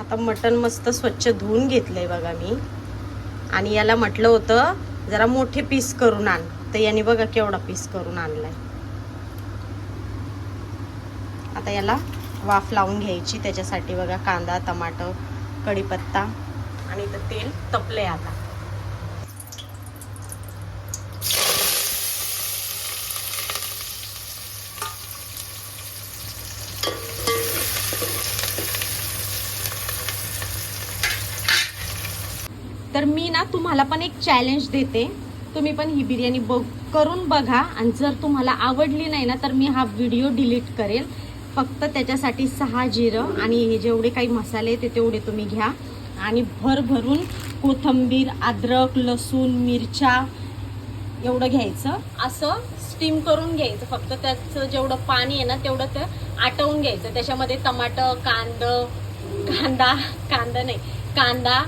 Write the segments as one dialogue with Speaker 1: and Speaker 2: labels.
Speaker 1: आता मटण मस्त स्वच्छ धुवून घेतलंय बघा मी. आणि याला म्हटलं होतं जरा मोठे पीस करून आण. तर याने बघा केवढा पीस करून आणलाय. आता याला वाफ लावून घ्यायची त्याच्यासाठी बघा कांदा टमाटर कढीपत्ता आणि इथं तेल तपलंय आता. तर मी ना तुम्हाला पण एक चॅलेंज देते. तुम्ही पण ही बिर्याणी बघ करून बघा. आणि जर तुम्हाला आवडली नाही ना तर मी हा व्हिडिओ डिलीट करेल. फक्त त्याच्यासाठी सहा जिरं आणि हे जेवढे काही मसाले ते तेवढे तुम्ही घ्या. आणि भरभरून कोथंबीर अद्रक लसूण मिरच्या एवढं घ्यायचं. असं स्टीम करून घ्यायचं. फक्त त्याचं जेवढं पाणी आहे ना तेवढं ते आटवून घ्यायचं. त्याच्यामध्ये टमाटर कांद कांदा कांदा नाही कांदा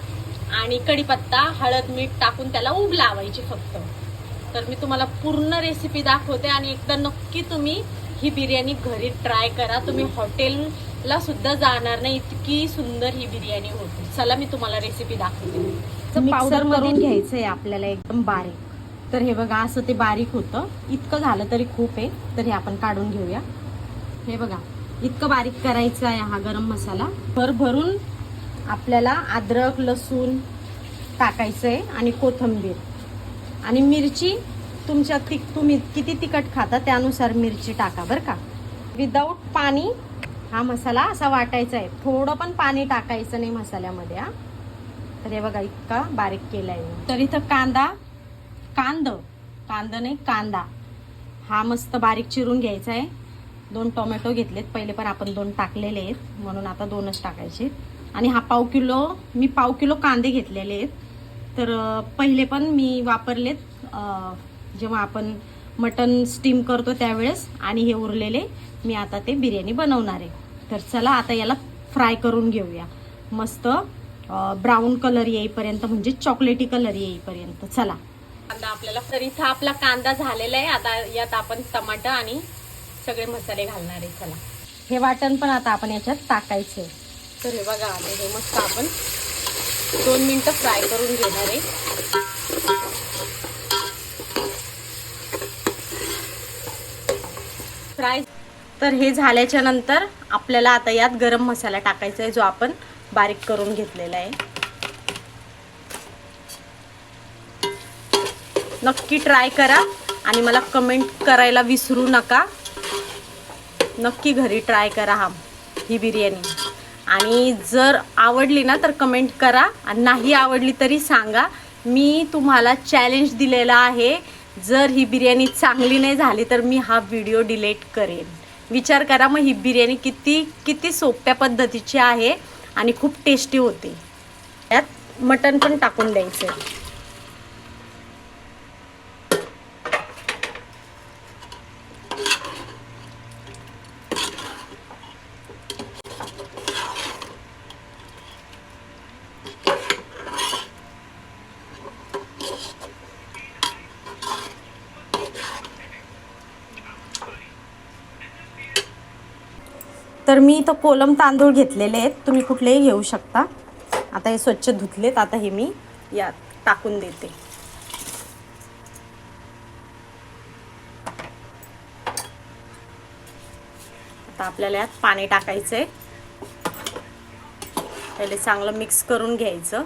Speaker 1: आणि कढीपत्ता हळद मीठ टाकून त्याला उब लावायची फक्त. तर मी तुम्हाला पूर्ण रेसिपी दाखवते आणि एकदा नक्की तुम्ही ही बिर्याणी घरी ट्राय करा. तुम्ही हॉटेलला सुद्धा जाणार नाही इतकी सुंदर ही बिर्याणी होती. चला मी तुम्हाला रेसिपी दाखवते. पावडर करून घ्यायचंय आपल्याला एकदम बारीक. तर हे बघा असं ते बारीक होतं. इतकं झालं तरी खूप आहे. तर हे आपण काढून घेऊया. हे बघा इतकं बारीक करायचं आहे हा गरम मसाला. भर भरून आपल्याला अद्रक लसूण टाकायचं आहे आणि कोथंबीर. आणि मिरची तुमच्या तिक तुम्ही किती तिखट खाता त्यानुसार मिरची टाका बरं का. विदाऊट पाणी हा मसाला असा वाटायचा आहे थोडं पण पाणी टाकायचं नाही मसाल्यामध्ये हा. तर हे बघा इतका बारीक केला आहे तर इथं कांदा कांद. कांदा नाही कांदा. हा मस्त बारीक चिरून घ्यायचा आहे दोन टोमॅटो घेतलेत. पहिले पण आपण दोन टाकलेले आहेत. म्हणून आता दोनच टाकायचे. आणि हा पाव किलो मी पाव किलो कांदे घेतलेले आहेत. तर पहिले पण मी वापरलेत. जेव्हा आपण मटन स्टीम करतो त्यावेळेस आणि हे उरलेले मी आता ते बिर्याणी बनवणार आहे. तर चला आता याला फ्राय करून घेऊया. मस्त ब्राऊन कलर येईपर्यंत म्हणजे चॉकलेटी कलर येईपर्यंत. चला. कांदा आपल्याला तर इथं आपला कांदा झालेला आहे. आता यात आपण टमाटर आणि सगळे मसाले घालणार आहे. चला. हे वाटण पण आता आपण याच्यात टाकायचे तर हे बघा आता हे मस्त आपण दोन मिनटं फ्राय करून घेणार आहे. फ्राय तर हे झाल्याच्यानंतर आपल्याला आता यात गरम मसाला टाकायचा आहे जो आपण बारीक करून घेतलेला आहे. नक्की ट्राय करा आणि मला कमेंट करायला विसरू नका. नक्की घरी ट्राय करा हा ही बिर्याणी. आणि जर आवडली ना तर कमेंट करा. आणि नाही आवडली तरी सांगा. मी तुम्हाला चॅलेंज दिलेला आहे. जर ही बिर्याणी चांगली नाही झाली तर मी हा व्हिडिओ डिलीट करेन. विचार करा मग ही बिर्याणी किती किती सोप्या पद्धतीची आहे आणि खूप टेस्टी होते. त्यात मटण पण टाकून द्यायचं तर मी इथं कोलम तांदूळ घेतलेले आहेत. तुम्ही कुठलेही घेऊ शकता. आता हे स्वच्छ धुतलेत. आता हे मी यात टाकून देते. आता आपल्याला यात पाणी टाकायचं आहे पहिले चांगलं मिक्स करून घ्यायचं.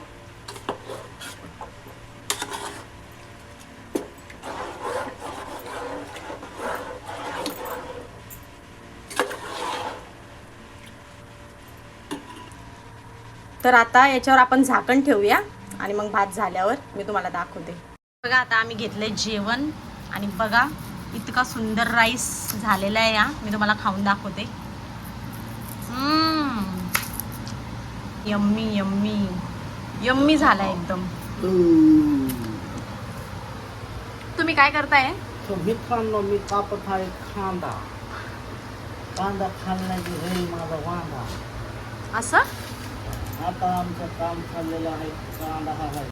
Speaker 1: तर आता याच्यावर आपण झाकण ठेवूया आणि मग भात झाल्यावर मी तुम्हाला दाखवते. बघा आता आम्ही घेतलंय जेवण आणि बघा इतका सुंदर राईस झालेला आहे या मी तुम्हाला खाऊन दाखवते. हम्म. Yummy yummy. यम्मी झाला एकदम. तुम्ही काय करताय?
Speaker 2: मित्रांनो मी कापत आहे कांदा कांदा माझा वांदा.
Speaker 1: असं?
Speaker 2: आता आमचं काम चाललेलं आहे. कांदा हा आहे.